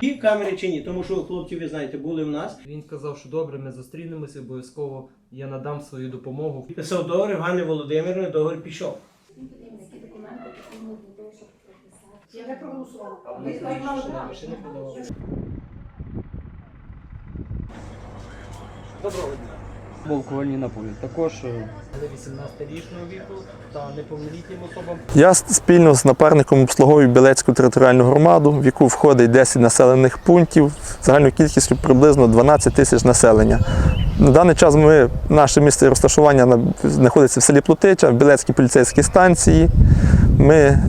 І камери чи ні, тому що хлопці, ви знаєте, були в нас. Він сказав, що добре, ми зустрінемося, обов'язково я надам свою допомогу. Писав договір, Ганни Володимирівни, договір пішов. Я не проголосувала. Доброго дня. Алкогольні напої. Також е, 18-річного віку та неповнолітнім особам. Я спільно з напарником обслуговую Білецьку територіальну громаду, в яку входить 10 населених пунктів, загальною кількістю приблизно 12 тисяч населення. На даний час ми, наше місце розташування знаходиться в селі Плутича, в Білецькій поліцейській станції. Ми, е,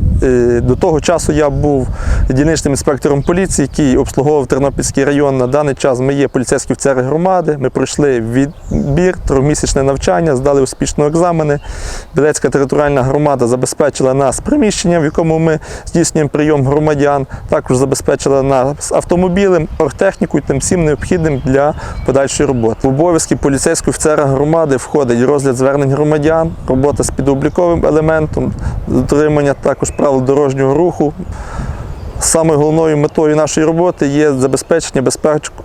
до того часу я був дільничним інспектором поліції, який обслуговував Тернопільський район. На даний час ми є поліцейські офіцери громади. Ми пройшли відбір, трьохмісячне навчання, здали успішно екзамени. Білецька територіальна громада забезпечила нас приміщенням, в якому ми здійснюємо прийом громадян. Також забезпечила нас автомобілем, оргтехнікою, тим всім необхідним для подальшої роботи. В обов'язки поліцейського офіцера громади входить розгляд звернень громадян, робота з підобліковим елементом, дотримання також правил дорожнього руху. Саме головною метою нашої роботи є забезпечення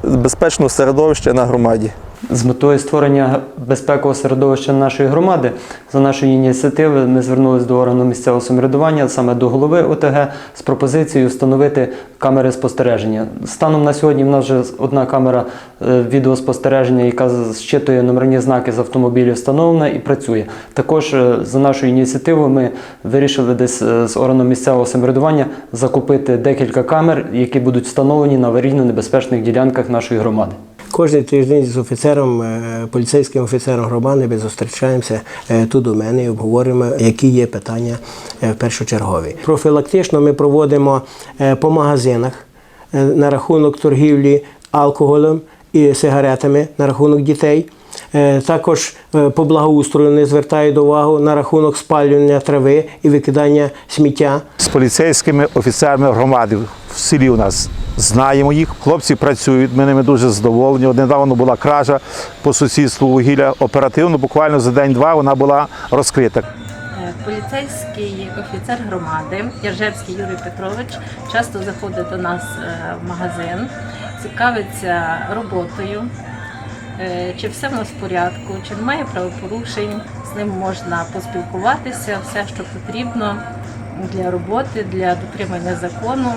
безпечного середовища на громаді. З метою створення безпекового середовища нашої громади за нашої ініціативи ми звернулися до органу місцевого самоврядування, саме до голови ОТГ, з пропозицією встановити камери спостереження. Станом на сьогодні в нас вже одна камера е, відеоспостереження, яка зчитує номерні знаки з автомобілів, встановлена і працює. Також е, за нашою ініціативою ми вирішили десь е, з органом місцевого самоврядування закупити декілька камер, які будуть встановлені на аварійно-небезпечних ділянках нашої громади. Кожен тиждень з офіцером, е, поліцейським офіцером громади ми зустрічаємося е, тут у мене і обговорюємо, які є питання е, першочергові. Профілактично ми проводимо по магазинах на рахунок торгівлі алкоголем і сигаретами на рахунок дітей. Також по благоустрою не звертають увагу на рахунок спалювання трави і викидання сміття. з поліцейськими офіцерами громади в селі у нас. Знаємо їх, хлопці працюють, ми ними дуже задоволені. Недавно була кража по сусідству вугілля. Оперативно, буквально за день-два вона була розкрита. Е, Поліцейський офіцер громади Єржевський Юрій Петрович часто заходить до нас е, в магазин, цікавиться роботою, е, чи все в нас в порядку, чи немає правопорушень. З ним можна поспілкуватися, все, що потрібно для роботи, для дотримання закону.